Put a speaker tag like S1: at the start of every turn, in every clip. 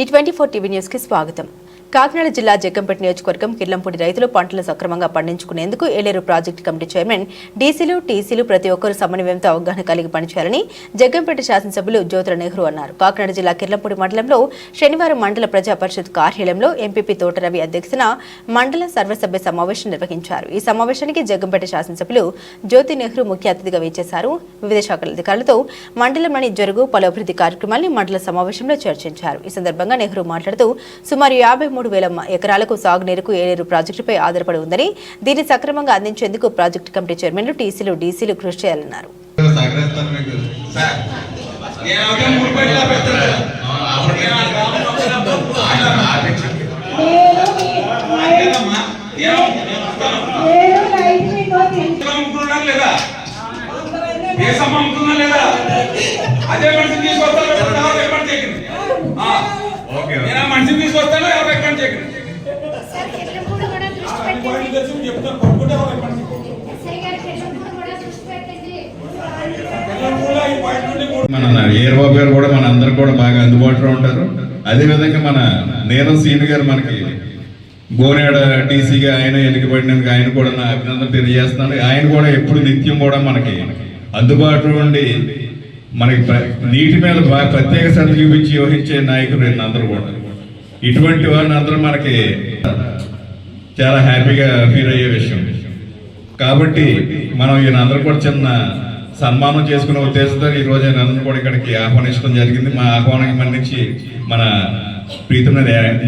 S1: T twenty four TV న్యూస్కి స్వాగతం. కాకినాడ జిల్లా జగ్గంపేట నియోజకవర్గం కిర్లంపూడి రైతులు పంటలు సక్రమంగా పండించుకునేందుకు ఏలేరు ప్రాజెక్టు కమిటీ చైర్మన్ డీసీలు టీసీలు ప్రతి ఒక్కరూ సమన్వయంతో అవగాహన కలిగి పనిచేయాలని జగ్గంపేట శాసనసభ్యులు జ్యోతుల నెహ్రూ అన్నారు. కాకినాడ జిల్లా కిర్లంపూడి మండలంలో శనివారం మండల ప్రజా పరిషత్ కార్యాలయంలో ఎంపీపీ తోటరవి అధ్యక్షతన మండల సర్వసభ్య సమావేశం నిర్వహించారు. ఈ సమావేశానికి జగ్గంపేట శాసనసభ్యులు జ్యోతి నెహ్రూ ముఖ్య అతిథిగా వేచేశారు వివిధ శాఖల అధికారులతో మండలంలోని జరుగు పలు అభివృద్ధి కార్యక్రమాల్ని మండల సమావేశంలో చర్చించారు. ఈ సందర్భంగా నెహ్రూ మాట్లాడుతూ సుమారు యాభై మూడు వేల ఎకరాలకు సాగునీరుకు ఏలేరు ప్రాజెక్టుపై ఆధారపడి ఉందని దీన్ని సక్రమంగా అందించేందుకు ప్రాజెక్టు కమిటీ చైర్మన్లు టీసీలు డీసీలు కృషి చేయాలన్నారు.
S2: దేశం లేదా అదే మనిషిని తీసుకొస్తాను
S3: ఓకే
S2: నేను ఆ మనిషిని తీసుకొస్తాను
S4: పెట్టండి.
S2: తెలంగాణ ఈ పాయింట్ నుండి మూడు
S3: మన ఏర్బాబు గారు కూడా మన అందరు కూడా బాగా అందుబాటులో ఉంటారు. అదే విధంగా మన నీరం సీని గారు మనకి గోనేడ టీసీగా ఆయన ఎన్నికబడినందుకు ఆయన కూడా నా అభినందన తెలియజేస్తున్నాను ఆయన కూడా ఎప్పుడు నిత్యం కూడా మనకి అందుబాటులో ఉండి మనకి ప్ర- నీటి మీద బాగా ప్రత్యేక శ్రద్ధ చూపించి వ్యవహరించే నాయకులు అందరూ కూడా. ఇటువంటి వారిని అందరూ మనకి చాలా హ్యాపీగా ఫీల్ అయ్యే విషయం. కాబట్టి మనం ఈయన అందరూ కూడా చిన్న సన్మానం చేసుకునే ఉద్దేశంతో ఈ రోజు ఆయన అందరూ కూడా ఇక్కడికి ఆహ్వానించడం జరిగింది. మా ఆహ్వానానికి మన్నించి మన ప్రీతమ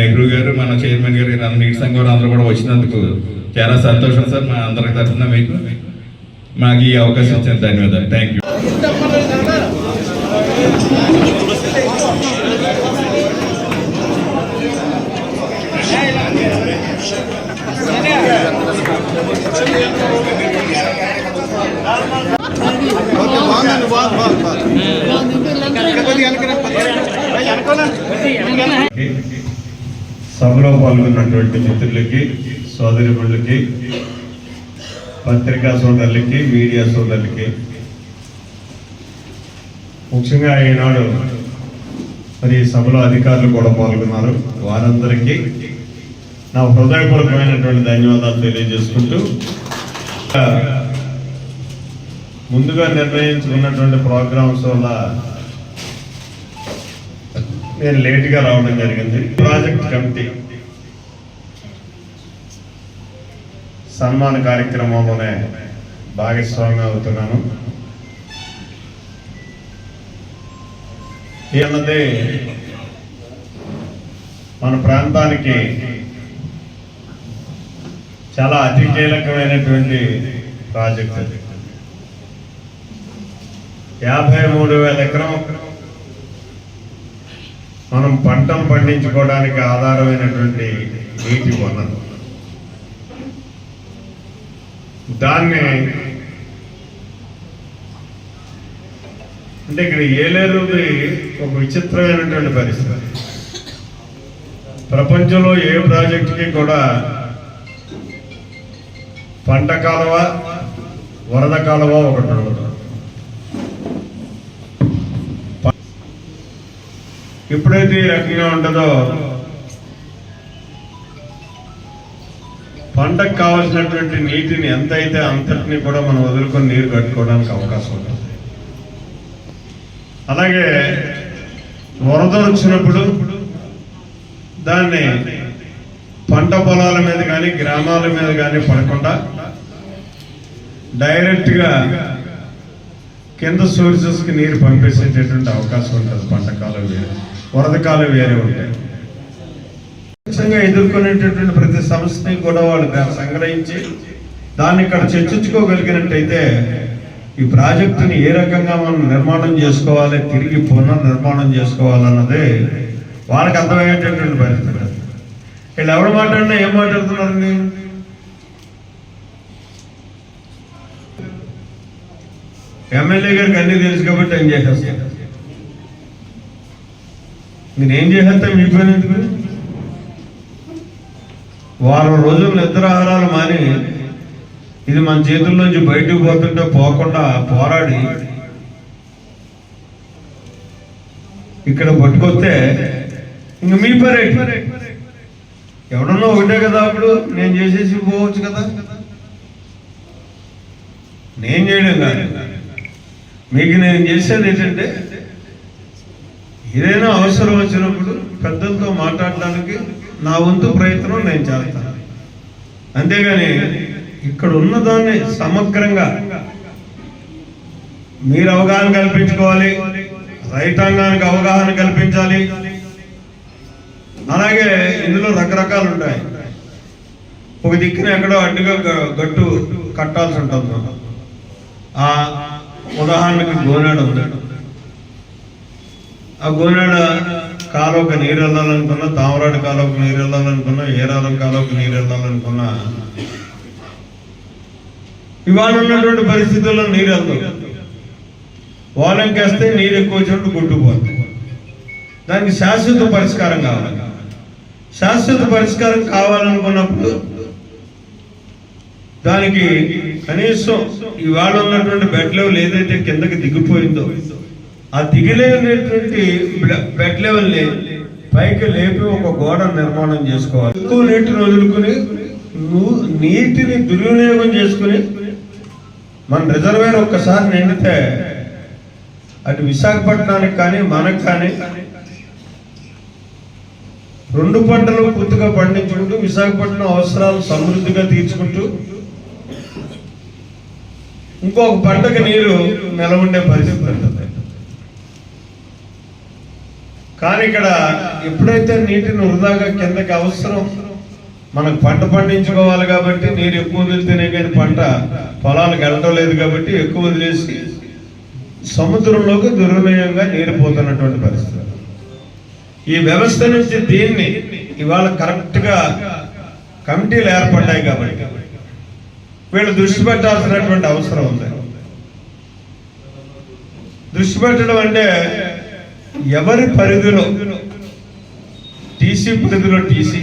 S3: నెహ్రూ గారు మన చైర్మన్ గారు ఈయన నీటి సంఘం వారు అందరూ కూడా వచ్చినందుకు చాలా సంతోషం సార్ మా అందరికి తరఫున మీకు. మాకు ఈ అవకాశం ఇచ్చిన ధన్యవాదాలు. థ్యాంక్ యూ
S5: సభలో పాల్గొన్నటువంటి మిత్రులకి సోదరిమణులకి పత్రికా సోదరులకి మీడియా సోదరులకి. ముఖ్యంగా ఈనాడు మరి ఈ సభలో అధికారులు కూడా పాల్గొన్నారు. వారందరికీ నా హృదయపూర్వకమైనటువంటి ధన్యవాదాలు తెలియజేసుకుంటూ ముందుగా నిర్ణయించుకున్నటువంటి ప్రోగ్రామ్స్ వల్ల నేను లేట్గా రావడం జరిగింది. ప్రాజెక్ట్ కమిటీ సన్మాన కార్యక్రమంలోనే భాగస్వామి అవుతున్నాను. ఈ అన్నది మన ప్రాంతానికి చాలా అతి కీలకమైనటువంటి ప్రాజెక్ట్ అది. యాభై మూడు వేల ఎకరం మనం పంటలు పండించుకోవడానికి ఆధారమైనటువంటి నీటి వనరు దాన్ని అంటే ఇక్కడ ఏలేరుది ఒక విచిత్రమైనటువంటి పరిస్థితి ప్రపంచంలో ఏ ప్రాజెక్టుకి కూడా పంట కాలువ వరద కాలువ ఒకటి ఎప్పుడైతే ఈ రకంగా ఉంటుందో పంటకు కావాల్సినటువంటి నీటిని ఎంత అయితే అంతటిని కూడా మనం వదులుకొని నీరు కట్టుకోవడానికి అవకాశం ఉంటుంది. అలాగే వరద వచ్చినప్పుడు దాన్ని పంట పొలాల మీద కానీ గ్రామాల మీద కానీ పడకుండా డైరెక్ట్గా కింద సోర్సెస్కి నీరు పంపేసేటటువంటి అవకాశం ఉంటుంది పంట కాలం వేరే వరద కాలం వేరే ఉంటాయి. ముఖ్యంగా ఎదుర్కొనేటటువంటి ప్రతి సమస్యని కూడా వాళ్ళు సంగ్రహించి దాన్ని ఇక్కడ చర్చించుకోగలిగినట్టయితే ఈ ప్రాజెక్టుని ఏ రకంగా మనం నిర్మాణం చేసుకోవాలి తిరిగి పునర్నిర్మాణం చేసుకోవాలన్నది వాళ్ళకి అర్థమయ్యేటటువంటి పరిస్థితి. వీళ్ళు ఎవరు మాట్లాడినా ఏం మాట్లాడుతున్నారండి ఎమ్మెల్యే గారికి అన్ని తెలుసు కాబట్టి ఏం చేసేస్తాను నేనేం చేసేస్తా మీ పని ఎందుకు? వారం రోజులు నిద్ర ఆహారాలు మాని ఇది మన చేతుల్లోంచి బయటకు పోతుంటే పోకుండా పోరాడి ఇక్కడ పట్టుకొస్తే ఇంక మీ పరే ఎవడన్నా ఒకటే కదా అప్పుడు నేను చేసేసి పోవచ్చు కదా? నేను చేయడం కాదు. మీకు నేను చేసేది ఏంటంటే ఏదైనా అవసరం వచ్చినప్పుడు పెద్దలతో మాట్లాడడానికి నా వంతు ప్రయత్నం నేను చేస్తాను. అంతేగాని ఇక్కడ ఉన్నదాన్ని సమగ్రంగా మీరు అవగాహన కల్పించుకోవాలి రైతాంగానికి అవగాహన కల్పించాలి అలాగే ఇందులో రకరకాలు ఉంటాయి ఒక దిక్కున ఎక్కడో అడ్డుగా గట్టు కట్టాల్సి ఉంటుంది మనం. ఆ ఉదాహరణకి గోనాడ ఉంది. ఆ గోనాడ కాలువకు నీరు వెళ్ళాలనుకున్నా తామరాడు కాలువకు నీరు వెళ్ళాలనుకున్నా ఏరాలం కాలువకు నీరు వెళ్ళాలనుకున్నా ఇవాళ ఉన్నటువంటి పరిస్థితుల్లో నీరు వెళ్తుంది వాలంకేస్తే నీరు ఎక్కువ చోటు కొట్టుకుపోతుంది దానికి శాశ్వత పరిష్కారం కావాలి. శాశ్వత పరిష్కారం కావాలనుకున్నప్పుడు దానికి కనీసం ఇవాళ ఉన్నటువంటి బెడ్ లెవెల్ ఏదైతే కిందకి దిగిపోయిందో ఆ దిగిలేనటువంటి బెడ్ లెవెల్ని పైకి లేపి ఒక గోడ నిర్మాణం చేసుకోవాలి. ఎక్కువ నీటిని వదులుకుని నీటిని దుర్వినియోగం చేసుకుని మన రిజర్వేర్ ఒక్కసారి నిండితే అటు విశాఖపట్నానికి కానీ మనకు కానీ రెండు పంటలు పూర్తిగా పండించుకుంటూ విశాఖపట్నం అవసరాలు సమృద్ధిగా తీర్చుకుంటూ ఇంకొక పంటకు నీరు నిలవండే పరిస్థితి ఉంటుంది. కానీ ఇక్కడ ఎప్పుడైతే నీటిని వృధాగా కిందకి అవసరం మనకు పంట పండించుకోవాలి కాబట్టి నీరు ఎక్కువ వదిలితేనే కానీ పంట పొలాలకు వెళ్ళడం లేదు కాబట్టి ఎక్కువ వదిలేసి సముద్రంలోకి దుర్వినియోగంగా నీరు పోతున్నటువంటి పరిస్థితి. ఈ వ్యవస్థ నుంచి దీన్ని ఇవాళ కరెక్ట్గా కమిటీలు ఏర్పడ్డాయి కాబట్టి వీళ్ళు దృష్టి పెట్టాల్సినటువంటి అవసరం ఉంది. దృష్టి పెట్టడం అంటే ఎవరి పరిధిలో? టీసీ పరిధిలో టీసీ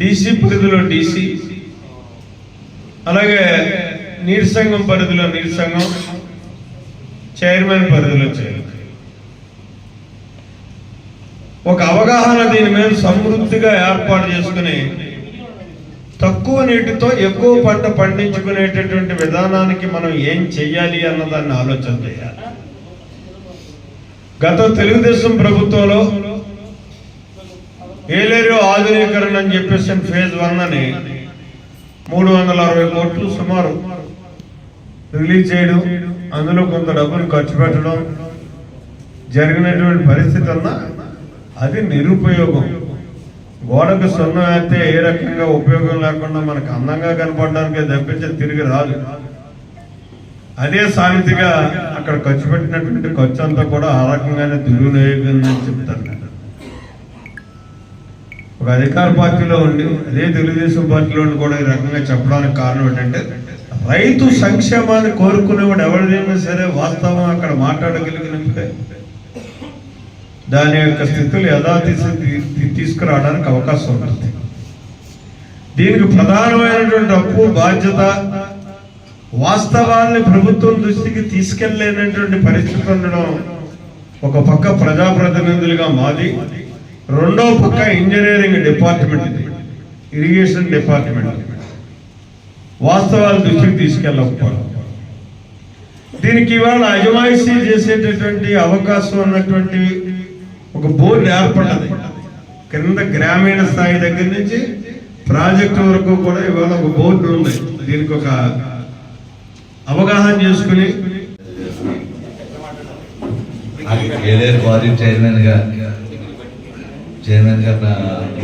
S5: డీసీ పరిధిలో డీసీ అలాగే నీరసంఘం పరిధిలో నీటి సంఘం చైర్మన్ పరిధిలో చైర్మన్. ఒక అవగాహన దీని మీద సమృద్ధిగా ఏర్పాటు చేసుకుని తక్కువ నీటితో ఎక్కువ పంట పండించుకునేటటువంటి విధానానికి మనం ఏం చెయ్యాలి అన్నదాన్ని ఆలోచన చేయాలి. గత తెలుగుదేశం ప్రభుత్వంలో ఏలేరు ఆధునీకరణ అని చెప్పేసి ఫేజ్ వన్ అని మూడు వందల అరవై కోట్లు సుమారు రిలీజ్ చేయడం అందులో కొంత డబ్బులు ఖర్చు పెట్టడం జరిగినటువంటి పరిస్థితి అన్నా అది నిరుపయోగం. గోడకు సున్నం వేస్తే ఏ రకంగా ఉపయోగం లేకుండా మనకు అందంగా కనపడడానికి తప్పించి తిరిగి రాదు. అదే సామెతగా అక్కడ ఖర్చు పెట్టినటువంటి ఖర్చు అంతా కూడా ఆ రకంగానే దుర్వినియోగం అని చెప్తారు. ఒక అధికార పార్టీలో ఉండి అదే తెలుగుదేశం పార్టీలో ఉండి కూడా ఈ రకంగా చెప్పడానికి కారణం ఏంటంటే రైతు సంక్షేమాన్ని కోరుకునేవాడు ఎవరిదైనా సరే వాస్తవం అక్కడ మాట్లాడగలిగినప్పుడే దాని యొక్క స్థితులు యథాతి తీసుకురావడానికి అవకాశం ఉంటుంది. దీనికి ప్రధానమైనటువంటి అప్పు బాధ్యత వాస్తవాన్ని ప్రభుత్వం దృష్టికి తీసుకెళ్ళేనటువంటి పరిస్థితి ఉండడం ఒక పక్క ప్రజాప్రతినిధులుగా మాది రెండో పక్క ఇంజనీరింగ్ డిపార్ట్మెంట్ ఇరిగేషన్ డిపార్ట్మెంట్. వాస్తవాల దృష్టికి తీసుకెళ్ళకపోవడం. దీనికి ఇవాళ అజమాయిషీ చేసేటటువంటి అవకాశం ఉన్నటువంటి ఒక బోర్డు ఏర్పడ్డది. కింద గ్రామీణ స్థాయి దగ్గర నుంచి ప్రాజెక్టు వరకు కూడా ఇవాళ ఒక బోర్డు ఉంది. దీనికి ఒక అవగాహన చేసుకుని
S6: ఏలేరు వారి చైర్మన్గా చైర్మన్గా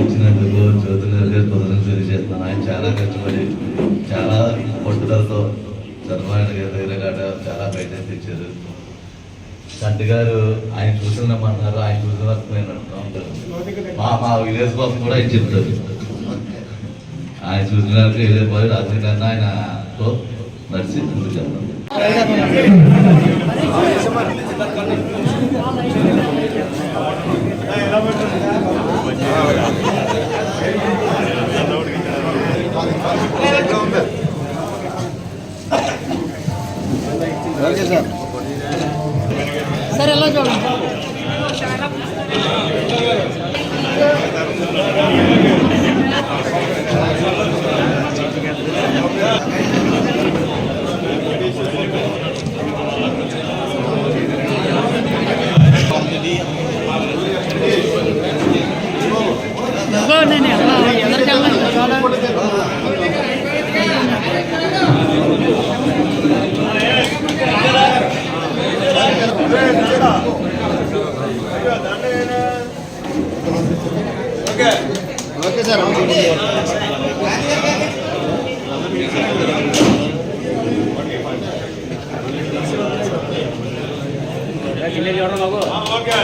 S6: ఇచ్చినందుకు జ్యోతినగర్ గారు పొందడం తెలియజేస్తున్నాను ఆయన చాలా కష్టపడి చాలా పట్టుదలతో చంద్రబాబు గారి దగ్గర చాలా బయట తెచ్చారు తండ్రి గారు ఆయన చూసినామన్నారు ఆయన చూసిన వరకు నేను అంటున్నాను మా మా విలేజ్ కోసం కూడా ఆయన చెప్తారు. ఆయన చూసినాక విలేజ్ బాయ్ రాత్రి కన్నా ఆయనతో నడిచి ముందుకు వెళ్తాం
S7: సార్? ఎలా చూడండి
S2: ఓకే